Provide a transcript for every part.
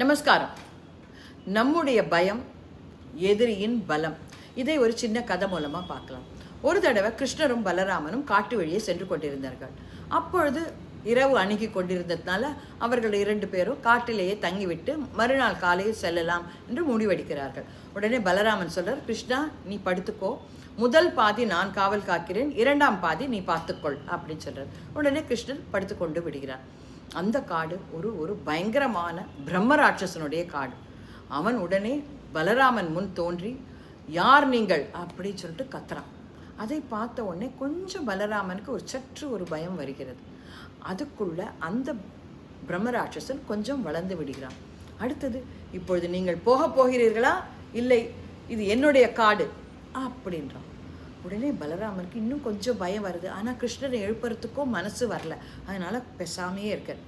நமஸ்காரம். நம்முடைய பயம் எதிரியின் பலம். இதை ஒரு சின்ன கதை மூலமாக பார்க்கலாம். ஒரு தடவை கிருஷ்ணரும் பலராமனும் காட்டு வழியே சென்று கொண்டிருந்தார்கள். அப்பொழுது இரவு அணுகி கொண்டிருந்ததுனால அவர்கள் இரண்டு பேரும் காட்டிலேயே தங்கிவிட்டு மறுநாள் காலையில் செல்லலாம் என்று முடிவெடுக்கிறார்கள். உடனே பலராமன் சொல்றார் கிருஷ்ணா நீ படுத்துக்கோ. முதல் பாதி நான் காவல் காக்கிறேன் இரண்டாம் பாதி நீ பார்த்துக்கொள் அப்படின்னு சொல்றார். உடனே கிருஷ்ணன் படுத்துக்கொண்டு விடுகிறான் அந்த காடு ஒரு ஒரு பயங்கரமான பிரம்மராட்சசனுடைய காடு. அவன் உடனே பலராமன் முன் தோன்றி யார் நீங்கள்? அப்படின்னு சொல்லிட்டு கத்துறான். அதை பார்த்த உடனே கொஞ்சம் பலராமனுக்கு ஒரு சற்று ஒரு பயம் வருகிறது. அதுக்குள்ள அந்த பிரம்மராட்சசன் கொஞ்சம் வளர்ந்து விடுகிறான். அடுத்தது இப்பொழுது நீங்கள் போக போகிறீர்களா? இல்லை இது என்னுடைய காடு அப்படின்றான். உடனே பலராமனுக்கு இன்னும் கொஞ்சம் பயம் வருது. ஆனால் கிருஷ்ணரை எழுப்புறதுக்கும் மனசு வரல. அதனால பெசாமையே இருக்கார்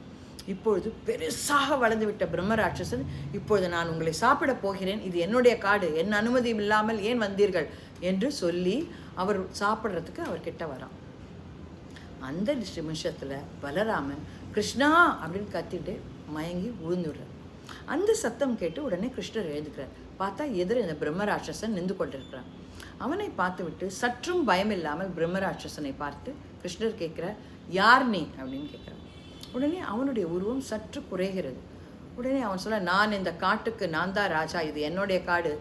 இப்பொழுது பெருசாக வளர்ந்து விட்ட பிரம்மராட்சசன் இப்பொழுது நான் உங்களை சாப்பிட போகிறேன். இது என்னுடைய காடு. என் அனுமதி இல்லாமல் ஏன் வந்தீர்கள்? என்று சொல்லி அவர் சாப்பிட்றதுக்கு அவர் கிட்ட வரான். அந்த நிமிஷத்தில் பலராமன் கிருஷ்ணா! அப்படின்னு கத்திட்டு மயங்கி விழுந்துடுறார் அந்த சத்தம் கேட்டு உடனே கிருஷ்ணர் எழுந்துக்கிறார். பார்த்தா எதிர இந்த பிரம்மராட்சசன் நின்று கொண்டிருக்கிறான். அவனை பார்த்துவிட்டு சற்றும் பயமில்லாமல் பிரம்மராட்சசனை பார்த்து கிருஷ்ணர் கேட்குறார் யார் நீ? அப்படின்னு கேட்குறான். உடனே அவனுடைய உருவம் சற்று குறைகிறது. உடனே அவன் சொல்ல நான் இந்த காட்டுக்கு நான் தான் ராஜா. இது என்னுடைய காடு.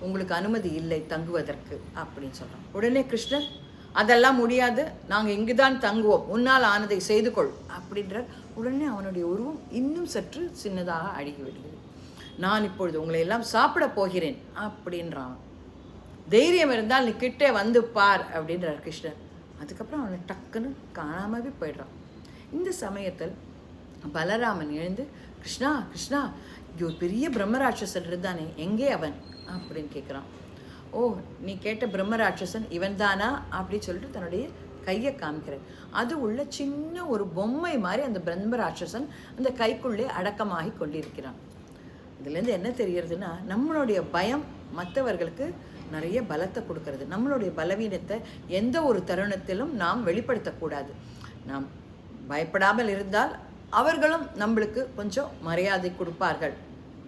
உங்களுக்கு அனுமதி இல்லை தங்குவதற்கு அப்படின்னு சொல்கிறான் உடனே கிருஷ்ணர் அதெல்லாம் முடியாது. நாங்கள் இங்கு தான் தங்குவோம். உன்னால் ஆனதை செய்து கொள் அப்படின்றார் உடனே அவனுடைய உருவம் இன்னும் சற்று சின்னதாக அழுகி விடுகிறது நான் இப்பொழுது உங்களை எல்லாம் சாப்பிட போகிறேன் அப்படின்றான். தைரியம் இருந்தால் நீ கிட்டே வந்து பார் அப்படின்றார் கிருஷ்ணன். அதுக்கப்புறம் அவனை டக்குன்னு காணாமவே போயிடுறான். இந்த சமயத்தில் பலராமன் எழுந்து கிருஷ்ணா கிருஷ்ணா இங்கே ஒரு பெரிய பிரம்மராட்சசன் இருந்தானே எங்கே அவன்? அப்படின்னு கேட்குறான். ஓ நீ கேட்ட பிரம்மராட்சசன் இவன் தானா அப்படின்னு சொல்லிட்டு தன்னுடைய கையை காமிக்கிறார். அது உள்ள சின்ன ஒரு பொம்மை மாதிரி அந்த பிரம்மராட்சசன் அந்த கைக்குள்ளே அடக்கமாகி கொண்டிருக்கிறான். இதுலேருந்து என்ன தெரியறதுன்னா நம்மளுடைய பயம் மற்றவர்களுக்கு நிறைய பலத்தை கொடுக்கறது. நம்மளுடைய பலவீனத்தை எந்த ஒரு தருணத்திலும் நாம் வெளிப்படுத்தக்கூடாது நாம் பயப்படாமல் இருந்தால் அவர்களும் நம்மளுக்கு கொஞ்சம் மரியாதை கொடுப்பார்கள்.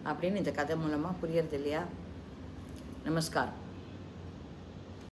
அப்படின்னு இந்த கதை மூலமாக புரியறது இல்லையா? நமஸ்காரம்.